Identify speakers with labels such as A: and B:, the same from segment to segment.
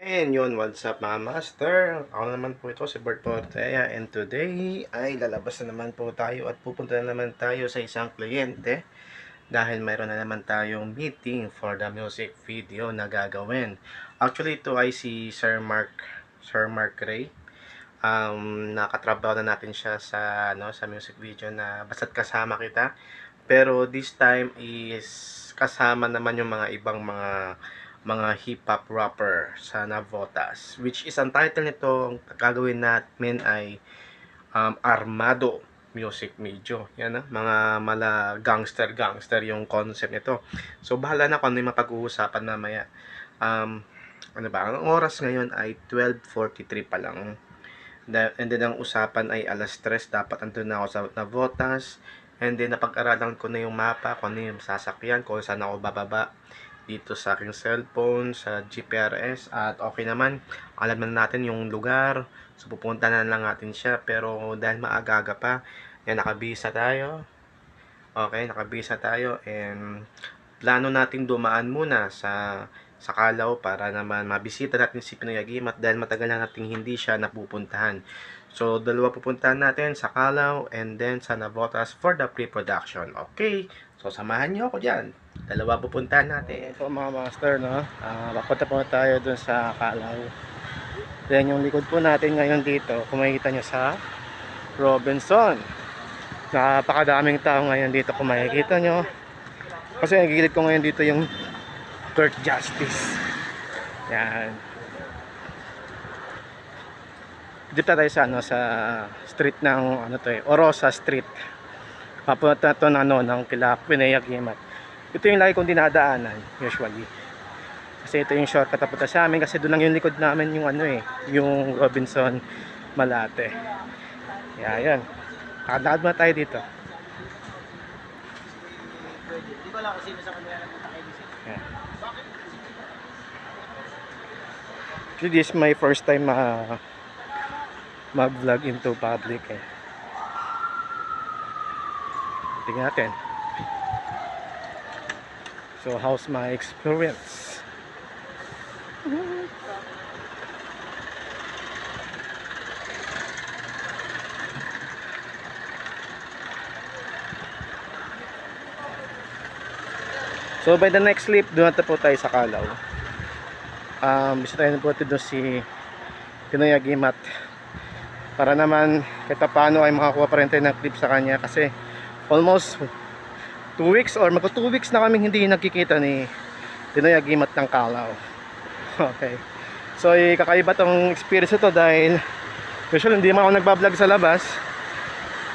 A: And yun, what's up mga master? Ako naman po ito, si Bert Portea and today ay lalabas na naman po tayo at pupunta na naman tayo sa isang kliyente dahil mayroon na naman tayong meeting for the music video na gagawin. Actually, ito ay si Sir Mark, Sir Mark Ray. Um, nakatrabaho na natin siya sa, ano, sa music video na basta't kasama kita. Pero this time is kasama naman yung mga ibang mga mga hip-hop rapper sa Navotas. Which is, ang title nito, ang gagawin natin ay um, Armado Music Video. Yan ah, mga mala gangster-gangster yung concept nito. So, bahala na kung ano yung mapag-uusapan mamaya. Um, ano ba, ang oras ngayon ay 12.43 pa lang. And then, ang usapan ay alas 3, dapat andun na ako sa Navotas. And then, napag-aralan ko na yung mapa, kung ano yung sasakyan, kung saan ako bababa dito sa aking cellphone, sa GPRS at okay naman, alam na natin yung lugar so pupunta na lang natin siya pero dahil maaga pa yan nakabisa tayo okay, nakabisa tayo and plano natin dumaan muna sa sa Calao para naman mabisita natin si Pinoy Agimat dahil matagal na nating hindi siya napupuntahan. So, dalawa pupuntahan natin sa Calao and then sa Navotas for the pre-production. Okay? So, samahan niyo ako dyan. Dalawa pupuntahan natin. Ito mga master, no? Uh, papunta po tayo dun sa Calao. Then, yung likod po natin ngayon dito, kung makikita nyo sa Robinson. Napakadaming tao ngayon dito kung makikita nyo. Kasi ang gilid ko ngayon dito yung Court Justice. Yan. Dito tayo sa ano sa street ng ano to eh, Orosa Street. Papunta to ng ano ng kila Pinay Agimat. Ito yung lagi kong dinadaanan usually. Kasi ito yung shortcut papunta sa amin kasi doon lang yung likod namin yung ano eh, yung Robinson Malate. Yeah, yan. Kakadakad muna tayo dito.
B: Hindi ko alam kung sino sa kanila nagpunta.
A: Actually, this is my first time uh, mag-vlog into public eh. Tingnan natin. So, how's my experience? So by the next sleep, doon na po tayo sa Calao. Um, bisitahin na po ito doon si Pinoy Agimat. Para naman kahit paano ay makakuha pa rin tayo ng clip sa kanya kasi almost 2 weeks or magko 2 weeks na kaming hindi nagkikita ni Pinoy Agimat ng Calao. Okay. So eh, kakaiba tong experience ito dahil usually hindi man ako nagbablog sa labas.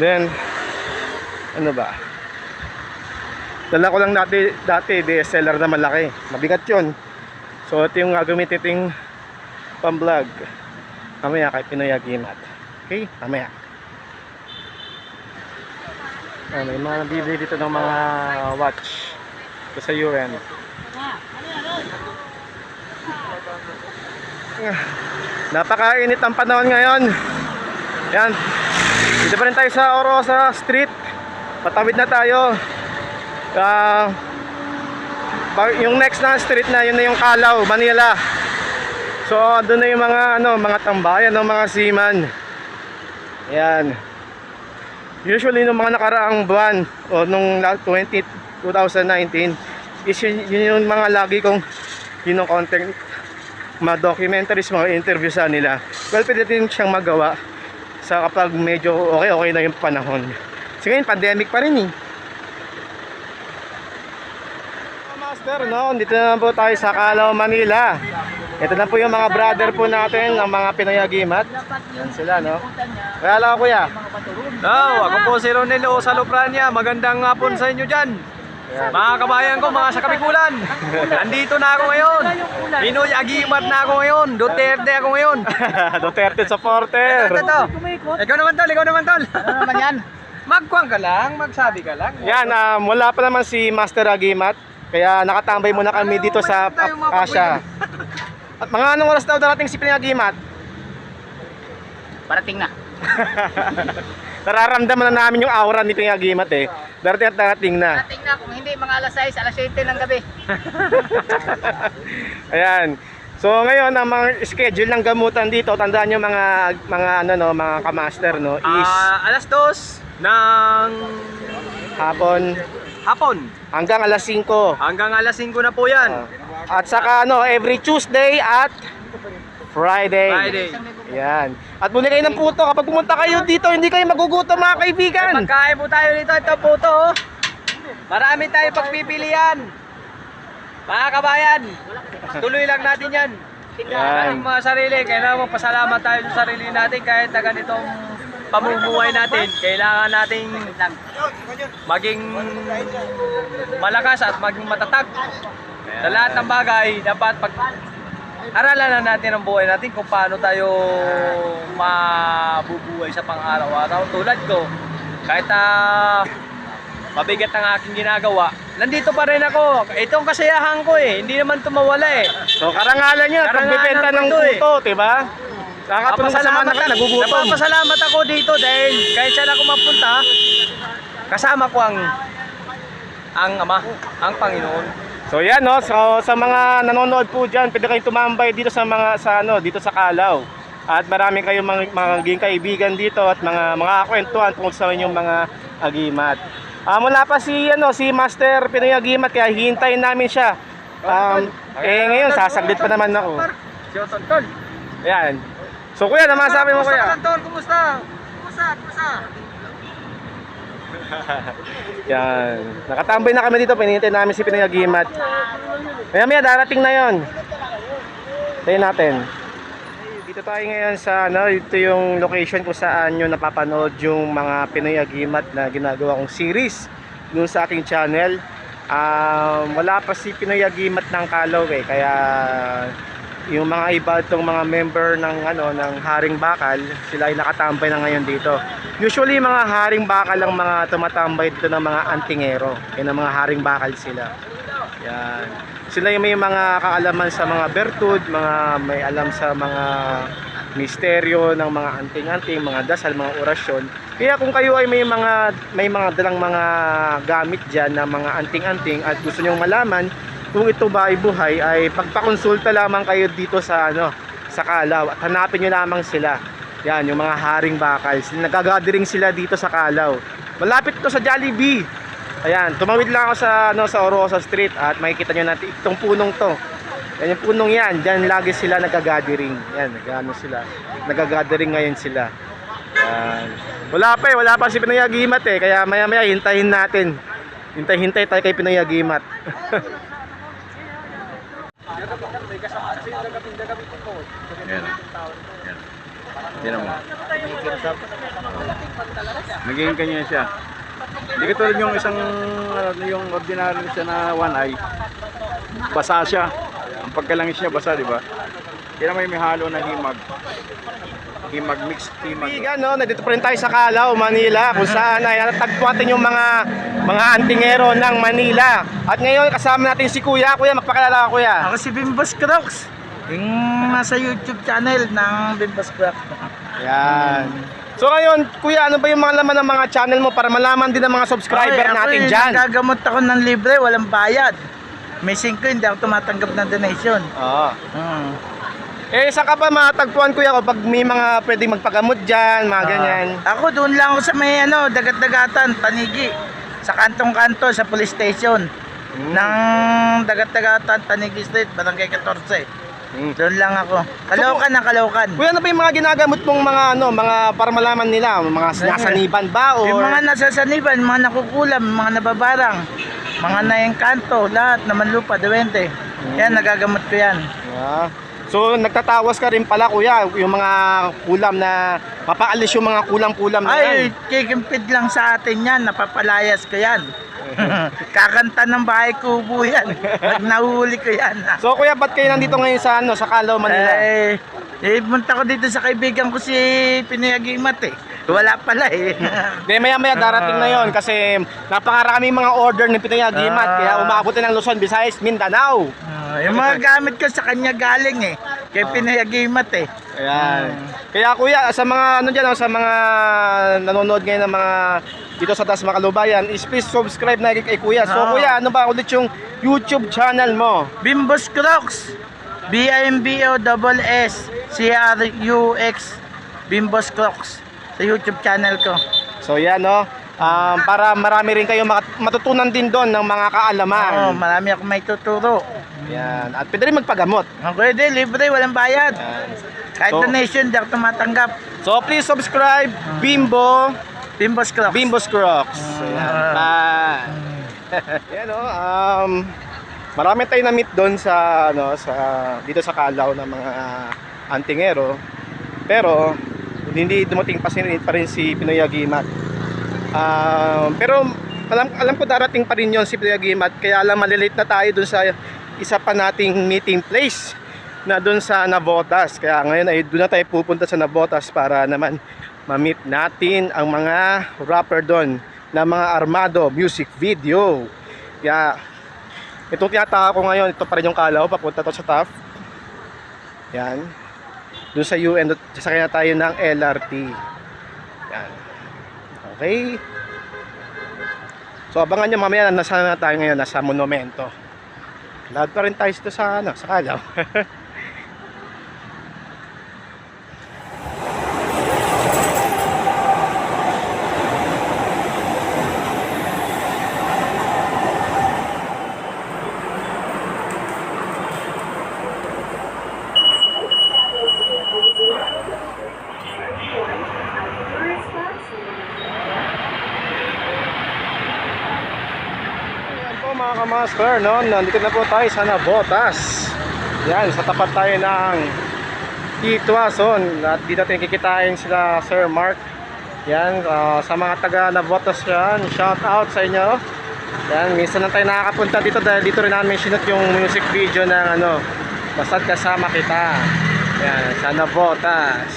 A: Then ano ba? Dala ko lang dati, dati DSLR na malaki. Mabigat yon. So ito yung gagamitin iting pang-vlog. Mamaya kay Pinoy Agimat. Okay? Mamaya. Ah, may mga bibili dito ng mga watch. Ito sa UN. Napakainit ang panahon ngayon. Yan. Dito pa rin tayo sa Orosa Street. Patawid na tayo. Ba- yung next na street na yun na yung Calao, Manila. So doon na yung mga ano, mga tambayan ng mga seaman. Yan. Usually nung mga nakaraang buwan o nung la- 20 2019 is yun, yun yung mga lagi kong kino-content mga documentaries, mga interview sa nila. Well, pwede din siyang magawa sa kapag medyo okay-okay na yung panahon. Kasi ngayon, pandemic pa rin eh. Master, no? Dito na po tayo sa Calao, Manila. Ito na po yung mga brother po natin, ng mga Pinoy Agimat. Yan sila, no? Kaya lang kuya.
B: Oh, ako po si Ronelo sa Loprania. Magandang hapon sa inyo dyan.
A: Yan.
B: Mga kabayan ko, mga sa Kabikulan. Nandito na ako ngayon. Pinoy Agimat na ako ngayon. Duterte ako ngayon.
A: Duterte supporter.
B: Ito, ito. Ikaw naman tol, ikaw naman tol.
C: Ano naman yan?
B: Magkwang ka lang, magsabi ka lang.
A: Yan, um, wala pa naman si Master Agimat. Kaya nakatambay muna kami dito sa Asya. At mga anong oras daw darating si Pinoy Agimat?
C: Parating na.
A: Nararamdaman na namin yung aura ni Pinoy Agimat eh. Darating at darating na.
C: Parating na. Kung hindi, mga alas 6, alas 7 ng gabi.
A: Ayan. So ngayon ang mga schedule ng gamutan dito, tandaan nyo mga mga ano no, mga kamaster no, is
B: Ah, alas dos ng
A: hapon
B: hapon
A: hanggang alas 5.
B: hanggang alas 5 na po yan.
A: At saka ano, every Tuesday at Friday.
B: Friday.
A: Yan. At muli kayo ng puto kapag pumunta kayo dito, hindi kayo magugutom mga kaibigan.
B: Pagkain po tayo dito, ito po to. oh. Marami tayo pagpipilian. Mga kabayan, tuloy lang natin yan.
A: Yan.
B: Ating mga sarili, kailangan magpasalamat tayo sa sarili natin kahit na ganitong pamumuhay natin. Kailangan nating maging malakas at maging matatag. Sa lahat ng bagay, dapat pag aralan na natin ang buhay natin kung paano tayo mabubuhay sa pang-araw-araw. Tulad ko, kahit na mabigat ang aking ginagawa, nandito pa rin ako. Itong kasiyahan ko eh, hindi naman tumawala eh.
A: So karangalan
B: Karangalan
A: pagbibenta ng
B: ko to eh.
A: puto, diba? Nakakatulong sa mga
B: Napapasalamat,
A: nagugutom.
B: napapasalamat ako dito dahil kahit saan ako mapunta, kasama ko ang ang ama, ang Panginoon.
A: So yan no, so sa mga nanonood po diyan, pwede kayong tumambay dito sa mga sa ano, dito sa Kalaw. At marami kayong mga, mga magiging kaibigan dito at mga mga kwentuhan tungkol sa inyong mga agimat. Ah, mula pa si ano, si Master Pinoy Agimat kaya hihintayin namin siya. Um, eh ngayon sasaglit pa naman ako. Ayan. So kuya, ano masabi mo kuya?
B: Otontol, kumusta? Kumusta? Kumusta?
A: Yan. Nakatambay na kami dito, pinihintay namin si Pinoy Agimat. Maya maya, darating na yon. Tayo natin. Dito tayo ngayon sa ano, ito yung location kung saan nyo napapanood yung mga Pinoy Agimat na ginagawa kong series doon sa aking channel. Um, wala pa si Pinoy Agimat ng Kalaw eh, kaya yung mga iba itong mga member ng ano ng Haring Bakal, sila ay nakatambay na ngayon dito. Usually mga Haring Bakal ang mga tumatambay dito ng mga antingero. Yan ang mga Haring Bakal sila. Yan. Sila yung may mga kaalaman sa mga bertud, mga may alam sa mga misteryo ng mga anting-anting, mga dasal, mga orasyon. Kaya kung kayo ay may mga may mga dalang mga gamit diyan na mga anting-anting at gusto niyo malaman kung ito ba ay buhay ay pagpakonsulta lamang kayo dito sa ano sa Kalaw at hanapin niyo lamang sila. Yan, yung mga haring bakal. Nagagathering sila dito sa Kalaw. Malapit to sa Jollibee. Ayan, tumawid lang ako sa ano sa Orosa Street at makikita niyo natin itong punong to. Yan yung punong yan, diyan lagi sila nagagathering. Yan, nagano sila. Nagagathering ngayon sila. Yan. Wala pa eh, wala pa si Pinoy Agimat eh, kaya maya-maya hintayin natin. Hintay-hintay tayo kay Pinoy
C: Yan. Yan. Tingnan mo. Naging kanya siya. Hindi katulad yung isang ano, yung ordinary siya na one eye. Basa siya. Ang pagkalangis niya basa, di ba? Kaya may may halo na himag. Himag, mixed himag.
A: Kaibigan, no, nandito pa rin tayo sa Calao, Manila, kung saan ay natagpuan yung mga mga antingero ng Manila. At ngayon kasama natin si Kuya. Kuya, magpakilala ka Kuya.
D: Ako si Bimbos Crocs. Yung nasa YouTube channel ng Bimbos Crocs.
A: Yan. So ngayon, Kuya, ano ba yung mga laman ng mga channel mo para malaman din ng mga subscriber
D: Okay, ako
A: natin
D: eh,
A: dyan?
D: Nagagamot ako ng libre, walang bayad. May 5 hindi ako tumatanggap ng donation.
A: Oo.
D: Hmm.
A: Eh, saan ka ba matagpuan, Kuya, kapag may mga pwedeng magpagamot dyan, mga ganyan?
D: Ah, ako doon lang ako sa may ano, dagat-dagatan, Tanigi. Sa kantong-kanto, sa police station.
A: Hmm.
D: Ng dagat-dagatan, Tanigi Street, Barangay 14.
A: Hmm.
D: Doon lang ako. Kalaukan na kalaukan.
A: Kuya, ano ba yung mga ginagamot mong mga ano, mga para malaman nila, mga sinasaniban ba o
D: Yung mga nasasaniban, mga nakukulam, mga nababarang, mga naengkanto, lahat, naman lupa, duwende. Yan, nagagamot ko yan.
A: Ah. So nagtatawas ka rin pala kuya, yung mga kulam na mapaalis yung mga kulam-kulam na
D: Ay,
A: yan.
D: kikimpid lang sa atin yan, napapalayas ko yan. Kakanta ng bahay kubo yan. Pag nahuli ko yan.
A: So kuya, ba't kayo nandito ngayon sa ano, sa Calao, Manila?
D: Eh, eh, punta ko dito sa kaibigan ko si Pinayagimat eh. Wala pala eh.
A: Di maya maya darating na yon kasi napakarami mga order ni Pinoy Agimat
D: Ah.
A: kaya umabot na ng Luzon, Visayas, Mindanao.
D: Ah, yung mga gamit ko sa kanya galing eh. Kay Pinayagimat eh.
A: Ayan. Kaya kuya, sa mga ano diyan, sa mga nanonood ngayon ng mga dito sa Dasma Kalubayan, is please subscribe na kay Kuya. So
D: Ah.
A: kuya, ano ba ulit yung YouTube channel mo?
D: Bimbos Crocs. B-I-M-B-O double S C-R-U-X Bimbos Crocs sa YouTube channel ko.
A: So yan no. Um, para marami rin kayo mat- matutunan din doon ng mga kaalaman.
D: Oo, marami ako may tuturo.
A: Yan. At pwede rin magpagamot.
D: Ang pwede, libre, walang bayad.
A: Yan.
D: Kahit
A: So-
D: donation, di ako tumatanggap.
A: So please subscribe Bimbo
D: Bimbos Crocs.
A: Bimbo Crocs. Ayan.
D: Ah.
A: Ah. Yan oh, um marami tayong na-meet doon sa ano sa dito sa Calao ng mga antingero. Pero hindi dumating pa sin pa rin si Pinoy Agimat. Um, pero alam alam ko darating pa rin 'yon si Pinoy Agimat kaya lang malilate na tayo doon sa isa pa nating meeting place na doon sa Navotas. Kaya ngayon ay doon na tayo pupunta sa Navotas para naman ma-meet natin ang mga rapper doon na mga Armado music video. Kaya itong tinataka ko ngayon, ito pa rin yung kalaw, papunta to sa TAF. Yan. Doon sa UN, sasakyan na tayo ng LRT. Yan. Okay. So abangan nyo mamaya, nasa na tayo ngayon, nasa monumento. Lahat pa rin tayo sa, ano, sa kalaw. Ayan po mga no? nandito na po tayo sa Nabotas. Yan, sa tapat tayo ng Tituason. At dito natin kikitain sila Sir Mark. Yan, ah, sa mga taga Nabotas yan, shout out sa inyo. Yan, minsan lang tayo nakakapunta dito dahil dito rin namin sinot yung music video ng ano, Basta't kasama kita. Yan, sa Nabotas.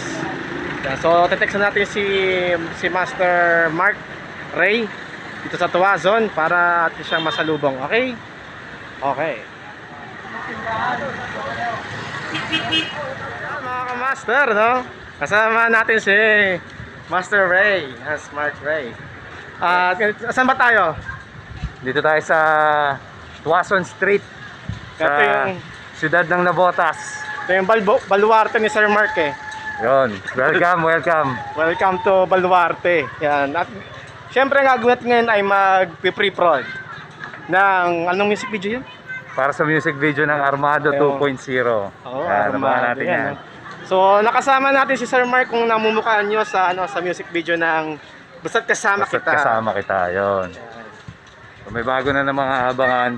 A: Yan, so, na natin si, si Master Mark Ray dito sa Tuwazon para atin siyang masalubong. Okay? Okay. Yan, mga ka-master, no? Kasama natin si Master Ray, ah, Smart Ray. Ah, saan ba tayo?
B: Dito tayo sa Tuason Street. Sa
A: Ito yung,
B: siyudad ng Nabotas.
A: ito yung balbo, baluarte ni Sir Mark eh.
B: Yon, welcome, welcome.
A: Welcome to Baluarte. Yan. At syempre ang gagawin natin ngayon ay mag-pre-prod ng anong music video yun?
B: Para sa music video ng Armado
A: Ayun.
B: 2.0.
A: Oo,
B: Yan, abangan natin yan.
A: no? So, nakasama natin si Sir Mark kung namumukhaan nyo sa ano sa music video ng Basta't Kasama
B: Basta't
A: Kita.
B: kasama kita, yon. So, may bago na ng mga abangan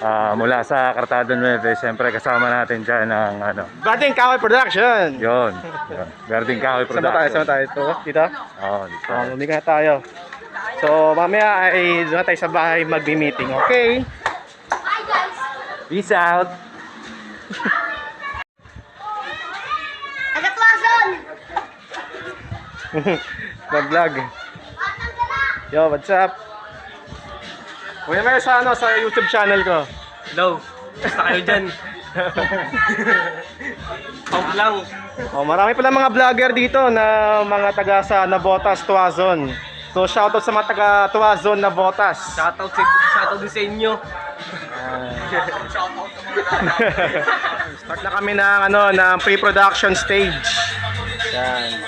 B: ah, mula sa Cartado 9. Siyempre kasama natin dyan ang ano,
A: Bading Kahoy Production.
B: yon. yon. Garding Kahoy
A: Saan ba tayo?
B: Production.
A: Ba tayo? Ito? Dito?
B: Oo, dito.
A: Oh, lumiga na tayo. So, mamaya ay doon tayo sa bahay magbi-meeting. Okay?
B: Peace out.
E: Agatwason!
A: Nag-vlog. Yo, what's up? Kuya Mer, sa ano, sa YouTube channel ko.
F: Hello, basta kayo dyan. Pump lang.
A: Oh, marami pala mga vlogger dito na mga taga sa Nabotas, Tuazon. So, shoutout sa mga taga Tuazon, Nabotas.
F: Shoutout, sa, shoutout din sa inyo.
A: Start na kami ng ano, ng pre-production stage. Yan.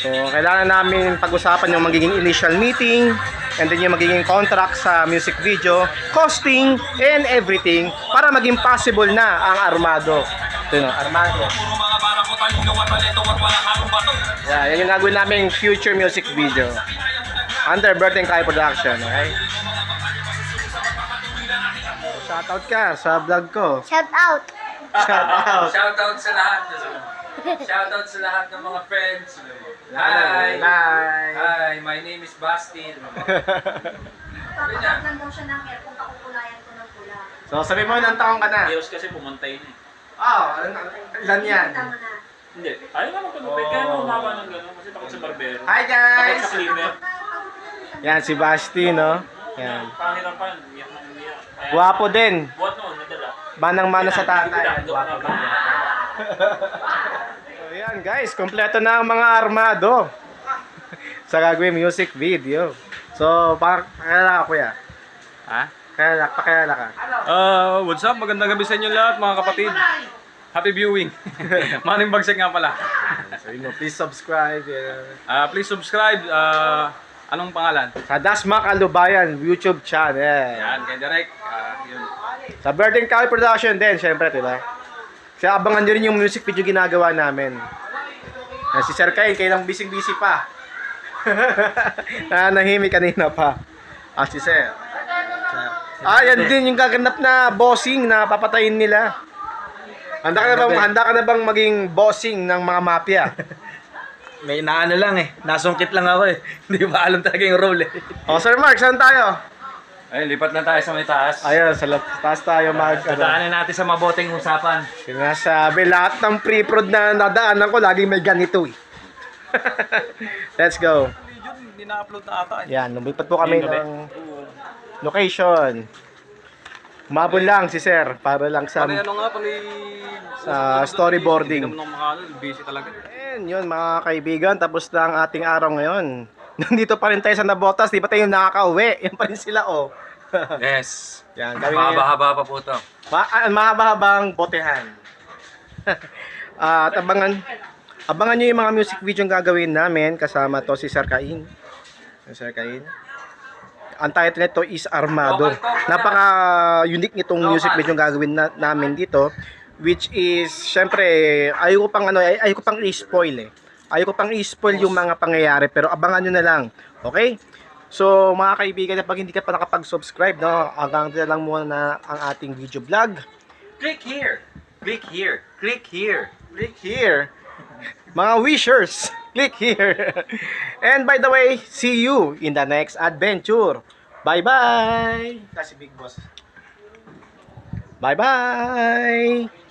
A: So, kailangan namin pag-usapan yung magiging initial meeting and then yung magiging contract sa music video, costing, and everything para maging possible na ang Armado. Ito yun, Armado. Yeah, yan yung gagawin naming future music video. Under and Kai Production, okay? Shoutout ka sa vlog ko.
E: Shout out!
A: Shoutout.
F: Shoutout sa lahat. Shoutout sa lahat ng mga friends. Hi!
A: Hi!
F: Hi, my name is Basti.
E: Papakap lang daw siya ng hair kung kakukulayan ko ng pula.
A: So, sabi mo, ilang taong ka na?
F: Ayos kasi pumantay na eh.
A: Oh, ilan yan?
E: Tama na.
F: Hindi. Ayaw nga magpagupit. Kaya na humaba ng gano'n. Kasi takot sa barbero.
A: Hi
F: Takot
A: guys!
F: sa cleaner.
A: Yan, si Basti, no? Yan.
F: Pahirapan. Iyak na iyak. Kaya-
A: Guwapo din.
F: Buwan noon, nadala.
A: Manang-mana sa tatay. Guwapo din. So, yan guys, kompleto na ang mga armado sa gagawin music video. So, para kailangan kuya.
B: Ha?
A: Kaya, pakilala ka.
B: Uh, what's up? Magandang gabi sa inyo lahat mga kapatid. Happy viewing. Maning bagsik nga pala.
A: So, yun mo, please subscribe. yeah.
B: Ah, please subscribe. Ah, anong pangalan?
A: Sa Dasma Kalubayan YouTube channel.
B: Yan, kay Direk. Ah, yun.
A: Sa Birding Cow Production din, syempre, di ba? Kasi abangan nyo rin yung music video ginagawa namin. Ah, si Sir Kyle, kayo lang busy-busy pa. Nanahimik kanina pa. Ah, si Sir. Ah, yan din yung gaganap na bossing na papatayin nila. Handa ka na bang, handa ka na bang maging bossing ng mga mafia?
G: May naano lang eh. Nasungkit lang ako eh. Hindi ba alam talaga yung role eh.
A: O, Sir Mark, saan tayo?
B: Ay, lipat na tayo sa may taas.
A: Ayun, sa lap- taas tayo mag... Ano,
G: Dadaanan natin sa mabuting usapan.
A: sinasabi, lahat ng pre-prod na nadaanan ko, laging may ganito eh. Let's go.
B: Hindi na-upload na ata.
A: Yan, lumipat po kami ng location. Umabol lang si Sir para lang sa
B: Pari ano nga, pari...
A: Sa storyboarding.
B: Hindi naman ako makano, busy talaga.
A: Ayan, yun mga kaibigan, tapos na ang ating araw ngayon. Nandito pa rin tayo sa Nabotas, di pa tayo nakaka-uwi. Yan pa rin sila oh.
B: Yes.
A: Yan, kami.
B: Mahaba-haba pa po ito.
A: Ma- ah, mahaba-habang botehan. At abangan abangan nyo yung mga music video yung gagawin namin kasama to si Sir Cain. Si Sir Cain. Ang title nito is Armado. Napaka unique nitong music video yung gagawin na, namin dito which is syempre ayoko pang ano ay, ayoko pang i-spoil eh. Ayoko pang i-spoil yung mga pangyayari pero abangan nyo na lang. Okay? So mga kaibigan, pag hindi ka pa nakapag-subscribe, no, hanggang dito lang muna na ang ating video vlog.
G: Click here. Click here. Click here.
A: click here. Mga wishers, click here. And by the way, see you in the next adventure. Bye-bye. Kasi Big Boss. Bye-bye.